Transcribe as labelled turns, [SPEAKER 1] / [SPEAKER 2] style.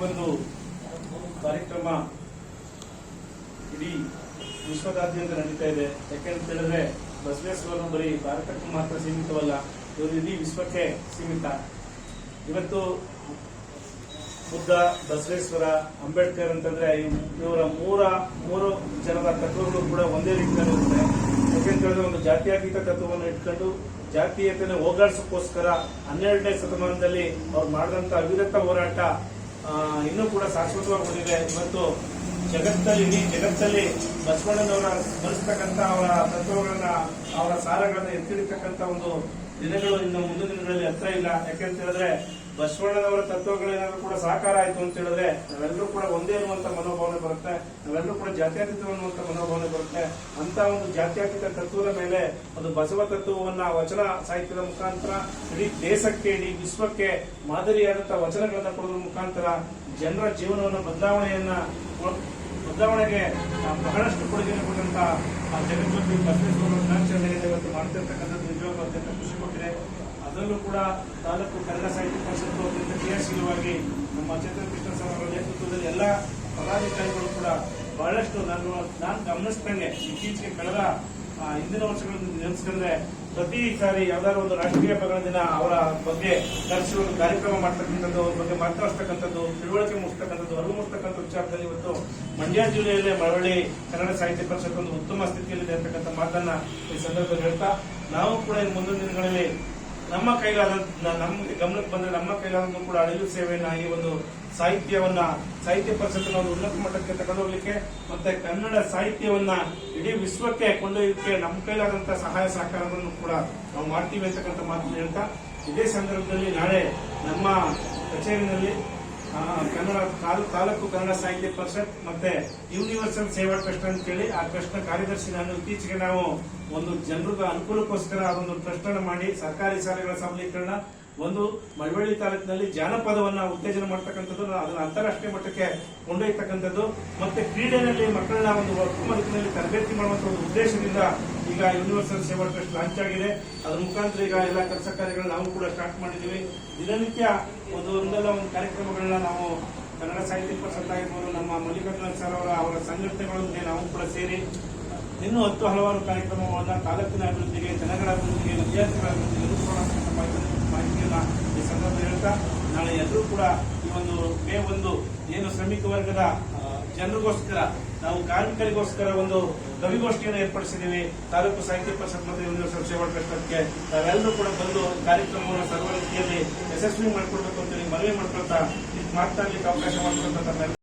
[SPEAKER 1] ಒಂದು ಕಾರ್ಯಕ್ರಮ ಇಡೀ ವಿಶ್ವದಾದ್ಯಂತ ನಡೀತಾ ಇದೆ. ಯಾಕೆಂತ ಹೇಳಿದ್ರೆ, ಬಸವೇಶ್ವರನು ಬರೀ ಭಾರತಕ್ಕೆ ಮಾತ್ರ ಸೀಮಿತವಲ್ಲ, ಇವರು ಇಡೀ ವಿಶ್ವಕ್ಕೆ ಸೀಮಿತ. ಇವತ್ತು ಬುದ್ಧ, ಬಸವೇಶ್ವರ, ಅಂಬೇಡ್ಕರ್ ಅಂತಂದ್ರೆ ಇವ್- ಇವರ ಮೂರ ಮೂರು ಜನರ ತತ್ವಗಳು ಕೂಡ ಒಂದೇ ರೀತಿಯಲ್ಲಿ ಇರುತ್ತೆ. ಯಾಕೆಂತ ಹೇಳಿದ್ರೆ, ಒಂದು ಜಾತ್ಯಾತೀತ ತತ್ವವನ್ನು ಇಟ್ಕೊಂಡು ಜಾತೀಯತೆಯನ್ನು ಹೋಗಾಡಿಸೋಕ್ಕೋಸ್ಕರ ಹನ್ನೆರಡನೇ ಶತಮಾನದಲ್ಲಿ ಅವ್ರು ಮಾಡಿದಂತ ಅವಿರತ ಹೋರಾಟ ಇನ್ನೂ ಕೂಡ ಶಾಶ್ವತವಾಗಿ ಉಳಿದಿದೆ. ಇವತ್ತು ಜಗತ್ತಲ್ಲಿ, ಇಡೀ ಜಗತ್ತಲ್ಲಿ ಬಸವಣ್ಣನವರ ಸ್ಮರಿಸ್ತಕ್ಕಂಥ ಅವರ ತತ್ವಗಳನ್ನ, ಅವರ ಸಾರಗಳನ್ನ ಎತ್ತಿಡಿತಕ್ಕಂಥ ಒಂದು ದಿನಗಳು ಇನ್ನು ಮುಂದಿನ ದಿನಗಳಲ್ಲಿ ಹತ್ರ ಇಲ್ಲ. ಯಾಕೆಂತ ಹೇಳಿದ್ರೆ ಬಸವಣ್ಣನವರ ತತ್ವಗಳೇನಾದ್ರೂ ಕೂಡ ಸಾಕಾರ ಆಯ್ತು ಅಂತ ಹೇಳಿದ್ರೆ ನಾವೆಲ್ಲರೂ ಕೂಡ ಒಂದೇ ಅನ್ನುವಂತ ಮನೋಭಾವನೆ ಬರುತ್ತೆ. ನಾವೆಲ್ಲರೂ ಕೂಡ ಜಾತ್ಯಾತೀತ ಅನ್ನುವಂತ ಮನೋಭಾವನೆ ಬರುತ್ತೆ. ಅಂತ ಒಂದು ಜಾತ್ಯಾತೀತ ತತ್ವದ ಮೇಲೆ ಒಂದು ಬಸವ ತತ್ವವನ್ನ ವಚನ ಸಾಹಿತ್ಯದ ಮುಖಾಂತರ, ಇಡೀ ದೇಶಕ್ಕೆ, ಇಡೀ ವಿಶ್ವಕ್ಕೆ ಮಾದರಿಯಾದಂತಹ ವಚನಗಳನ್ನ ಕೊಡೋದ್ರ ಮುಖಾಂತರ ಜನರ ಜೀವನವನ್ನು ಬದಲಾವಣೆಯನ್ನ ಬದಲಾವಣೆಗೆ ಬಹಳಷ್ಟು ಕೊಡುಗೆಯನ್ನು ಕೊಟ್ಟಂತ ಆ ಜಗಜ್ಯೋತಿ ಬಸವೇಶ್ವರ ದಿನಾಚರಣೆಯನ್ನು ಇವತ್ತು ಮಾಡ್ತಿರ್ತಕ್ಕಂಥದ್ದು ನಿಜವಾಗ್ಲೂ ಅತ್ಯಂತ ಖುಷಿ ಕೊಟ್ಟಿದೆ. ಅದರಲ್ಲೂ ಕೂಡ ತಾಲೂಕು ಕನ್ನಡ ಸಾಹಿತ್ಯ ನಮ್ಮ ಚೇತನ್ ಕೃಷ್ಣ ಸರ್ ನೇತೃತ್ವದಲ್ಲಿ ಎಲ್ಲ ಪದಾಧಿಕಾರಿಗಳು ಕೂಡ ಬಹಳಷ್ಟು ನಾನು ನಾನು ಗಮನಿಸ್ದಂಗೆ ಇತ್ತೀಚೆಗೆ ಕಳೆದ ಹಿಂದಿನ ವರ್ಷಗಳನ್ನು ನೆನೆಸ್ಕೊಂಡ್ರೆ ಪ್ರತಿ ಸಾರಿ ಯಾವ್ದಾದ್ರು ಒಂದು ರಾಷ್ಟ್ರೀಯ ಪದಗಳ ದಿನ ಅವರ ಬಗ್ಗೆ ಚರ್ಚೆ ಕಾರ್ಯಕ್ರಮ ಮಾಡ್ತಕ್ಕಂಥದ್ದು, ಅವ್ರ ಬಗ್ಗೆ ಮಾತನಾಡ್ತಕ್ಕಂಥದ್ದು ತಿಳುವಳಿಕೆ ಮೂಡಿಸ್ತಕ್ಕಂಥದ್ದು, ಅರಿವು ಮೂಡಿಸ್ತಕ್ಕಂಥ ವಿಚಾರದಲ್ಲಿ ಇವತ್ತು ಮಂಡ್ಯ ಜಿಲ್ಲೆಯಲ್ಲೇ ಮರಳಿ ಕನ್ನಡ ಸಾಹಿತ್ಯ ಪರಿಷತ್ ಒಂದು ಉತ್ತಮ ಸ್ಥಿತಿಯಲ್ಲಿದೆ ಅಂತಕ್ಕಂಥ ಮಾತನ್ನ ಈ ಸಂದರ್ಭದಲ್ಲಿ ಹೇಳ್ತಾ, ನಾವು ಕೂಡ ಮುಂದಿನ ದಿನಗಳಲ್ಲಿ ನಮ್ಮ ಕೈಲಾದ ನಮ್ಮ ಗಮನಕ್ಕೆ ಬಂದ್ರೆ ನಮ್ಮ ಕೈಲಾದನ್ನು ಕೂಡ ಅಳಿಲು ಸೇವೆಯನ್ನ ಈ ಒಂದು ಸಾಹಿತ್ಯವನ್ನ, ಸಾಹಿತ್ಯ ಪರಿಷತ್ತಿನ ಒಂದು ಉನ್ನತ ಮಟ್ಟಕ್ಕೆ ತಗೊಂಡೋಗ್ಲಿಕ್ಕೆ ಮತ್ತೆ ಕನ್ನಡ ಸಾಹಿತ್ಯವನ್ನ ಇಡೀ ವಿಶ್ವಕ್ಕೆ ಕೊಂಡೊಯ್ಯಕ್ಕೆ ನಮ್ಮ ಕೈಲಾದಂತಹ ಸಹಾಯ ಸಹಕಾರವನ್ನು ಕೂಡ ನಾವು ಮಾಡ್ತೀವಿ ಅಂತಕ್ಕಂಥ ಮಾತು ಹೇಳ್ತಾ, ಇದೇ ಸಂದರ್ಭದಲ್ಲಿ ನಾಳೆ ನಮ್ಮ ಕಚೇರಿನಲ್ಲಿ ಕನ್ನಡ ತಾಲೂ- ತಾಲೂಕು ಕನ್ನಡ ಸಾಹಿತ್ಯ ಪರಿಷತ್ ಮತ್ತೆ ಯೂನಿವರ್ಸಲ್ ಸೇವಾ ಟ್ರಸ್ಟ್ ಅಂತ ಹೇಳಿ ಆ ಟ್ರಸ್ಟ್ನ ಕಾರ್ಯದರ್ಶಿ ನಾನು. ಇತ್ತೀಚೆಗೆ ನಾವು ಒಂದು ಜನರಿಗೆ ಅನುಕೂಲಕ್ಕೋಸ್ಕರ ಅದೊಂದು ಟ್ರಸ್ಟ್ ಅನ್ನು ಮಾಡಿ ಸರ್ಕಾರಿ ಶಾಲೆಗಳ ಸಬಲೀಕರಣ ಒಂದು ಮಳವಳ್ಳಿ ತಾಲೂಕಿನಲ್ಲಿ ಜಾನಪದವನ್ನ ಉತ್ತೇಜನ ಮಾಡ್ತಕ್ಕಂಥದ್ದು, ಅದನ್ನ ಅಂತಾರಾಷ್ಟ್ರೀಯ ಮಟ್ಟಕ್ಕೆ ಕೊಂಡೊಯ್ತಕ್ಕಂಥದ್ದು, ಮತ್ತೆ ಕ್ರೀಡೆಯಲ್ಲಿ ಮಕ್ಕಳನ್ನ ಒಂದು ಉತ್ತಮ ತರಬೇತಿ ಮಾಡುವಂತ ಒಂದು ಉದ್ದೇಶದಿಂದ ಈಗ ಯೂನಿವರ್ಸಲ್ ಸೇವಾ ಟ್ರಸ್ಟ್ ಲಾಂಚ್ ಆಗಿದೆ. ಅದ್ರ ಮುಖಾಂತರ ಈಗ ಎಲ್ಲ ಕೆಲಸ ಕಾರ್ಯಗಳನ್ನ ನಾವು ಕೂಡ ಸ್ಟಾರ್ಟ್ ಮಾಡಿದ್ದೀವಿ. ದಿನನಿತ್ಯ ಒಂದು ಒಂದಲ್ಲ ಒಂದು ಕಾರ್ಯಕ್ರಮಗಳನ್ನ ನಾವು ಕನ್ನಡ ಸಾಹಿತ್ಯ ಪರಿಷತ್ ಆಗಿರ್ಬೋದು, ನಮ್ಮ ಮಲ್ಲಿಕಾರ್ಜುನ ಸರ್ ಅವರ ಅವರ ಸಂಘಟನೆಗಳೊಂದಿಗೆ ನಾವು ಕೂಡ ಸೇರಿ ಇನ್ನೂ ಹತ್ತು ಹಲವಾರು ಕಾರ್ಯಕ್ರಮಗಳನ್ನ ತಾಲೂಕಿನ ಅಭಿವೃದ್ಧಿಗೆ, ಜನಗಳ ಅಭಿವೃದ್ಧಿಗೆ, ವಿದ್ಯಾರ್ಥಿಗಳ ಅಭಿವೃದ್ಧಿಗೆ ಹೇಳ್ತಾ ನಾಳೆ ಎಲ್ಲರೂ ಕೂಡ ಈ ಒಂದು ಮೇ ಒಂದು ಏನು ಶ್ರಮಿಕ ವರ್ಗದ ಜನರಿಗೋಸ್ಕರ, ನಾವು ಕಾರ್ಮಿಕರಿಗೋಸ್ಕರ ಒಂದು ಕವಿಗೋಷ್ಠಿಯನ್ನು ಏರ್ಪಡಿಸಿದ್ದೀವಿ. ತಾಲೂಕು ಸಾಹಿತ್ಯ ಪರಿಷತ್ ಮತ್ತು ಯೂನಿವರ್ಸಲ್ ಸೇವಾ ಟ್ರಸ್ಟ್ಗೆ ನಾವೆಲ್ಲರೂ ಕೂಡ ಬಂದು ಕಾರ್ಯಕ್ರಮವನ್ನು ಸರ್ವ ರೀತಿಯಲ್ಲಿ ಯಶಸ್ವಿ ಮಾಡಿಕೊಡ್ಬೇಕು ಅಂತೇಳಿ ಮನವಿ ಮಾಡ್ಕೊಳ್ತಾ ಇದು ಮಾತನಾಡಲಿಕ್ಕೆ ಅವಕಾಶ ಮಾಡಿಕೊಡ್ತಾ